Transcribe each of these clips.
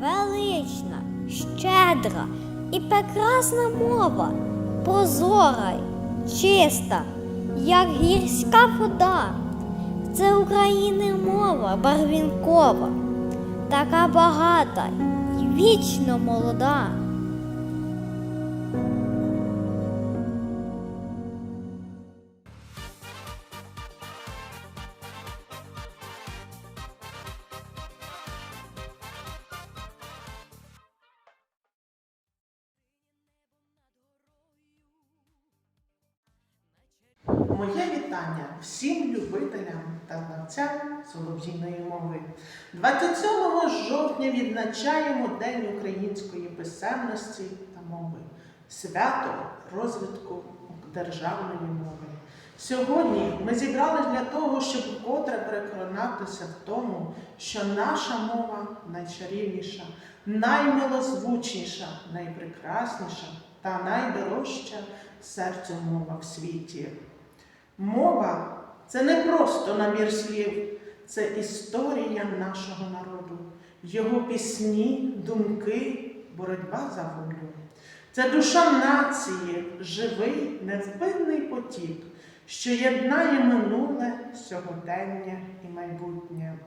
велична, щедра і прекрасна мова, прозора, чиста, як гірська вода. Це України мова барвінкова, така багата й вічно молода. Моє вітання всім любителям та знавцям солов'їної мови. 27 жовтня відзначаємо День української писемності та мови, свято розвитку державної мови. Сьогодні ми зібрались для того, щоб вкотре переконатися в тому, що наша мова найчарівніша, наймилозвучніша, найпрекрасніша та найдорожча серцю мова в світі. Мова це не просто набір слів, це історія нашого народу, його пісні, думки, боротьба за волю. Це душа нації, живий, невпинний потік, що єднає минуле, сьогодення і майбутнє.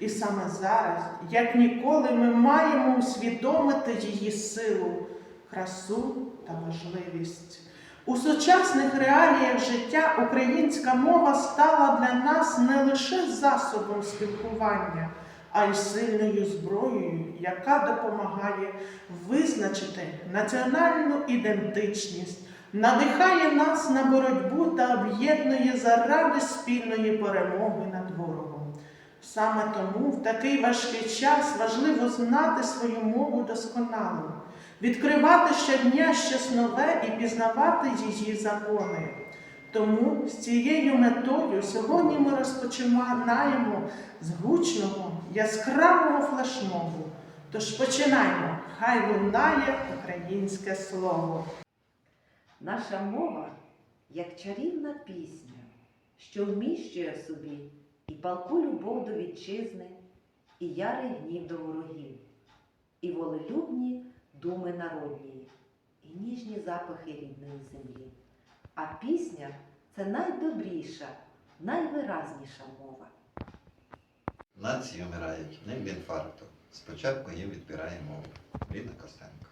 І саме зараз, як ніколи, ми маємо усвідомити її силу, красу та важливість. У сучасних реаліях життя українська мова стала для нас не лише засобом спілкування, а й сильною зброєю, яка допомагає визначити національну ідентичність, надихає нас на боротьбу та об'єднує заради спільної перемоги над ворогом. Саме тому в такий важкий час важливо знати свою мову досконало відкривати щодня щось нове і пізнавати її закони. Тому з цією метою сьогодні ми розпочинаємо з гучного, яскравого флешмобу. Тож починаємо, хай лунає українське слово. Наша мова як чарівна пісня, що вміщує собі і палку любов до вітчизни, і ярий гнів до ворогів, і волелюбні думи народні, і ніжні запахи рідної землі. А пісня це найдобріша, найвиразніша мова. Нації вмирають не від інфаркту. Спочатку їм відбирає мову. Ліна Костенко.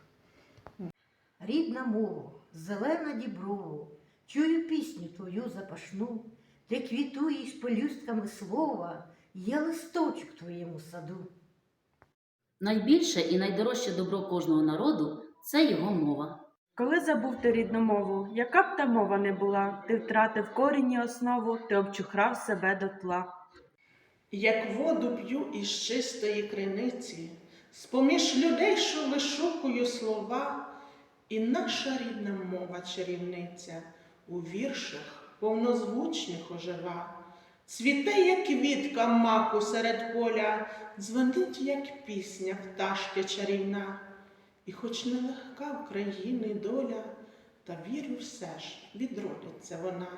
Рідна мова, зелена діброво, чую пісню твою запашну, ти квітуєш пелюстками слова, є листочок в твоєму саду. Найбільше і найдорожче добро кожного народу це його мова. Коли забув ти рідну мову, яка б та мова не була, ти втратив корінні основу, ти обчухрав себе дотла. Як воду п'ю із чистої криниці, з-поміж людей, що вишукую слова, і наша рідна мова чарівниця у віршах повнозвучних ожива. Цвіте, як квітка маку серед поля, дзвонить, як пісня пташки чарівна. І хоч нелегка України доля, та вірю все ж, відродиться вона,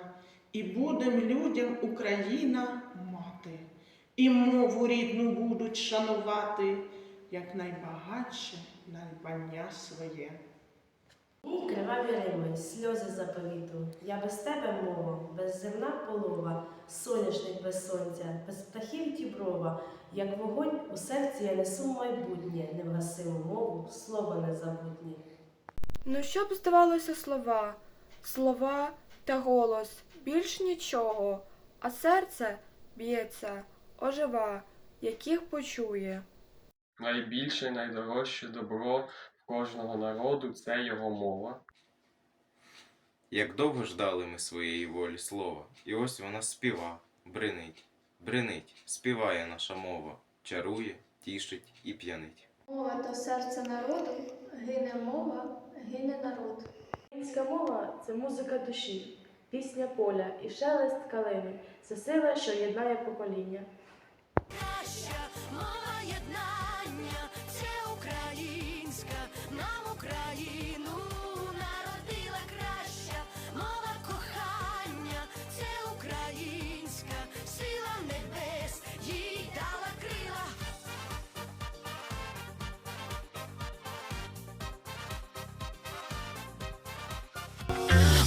і будем людям Україна мати, і мову рідну будуть шанувати, як найбагатше надбання своє. Ні, криваві рими, сльози заповіту. Я без тебе мова, безземна полова, соняшник без сонця, без птахів діброва, як вогонь у серці я несу майбутнє, невгасиму мову, слово незабутнє. Ну, щоб здавалося слова, слова та голос, більш нічого, а серце б'ється, ожива, яких почує. Найбільше найдорожче добро кожного народу це його мова. Як довго ждали ми своєї волі слова, і ось вона співа, бринить, бринить, співає наша мова, чарує, тішить і п'янить. Мова то серце народу, гине мова, гине народ. Українська мова це музика душі, пісня поля і шелест калини. Це сила, що єднає покоління. Мова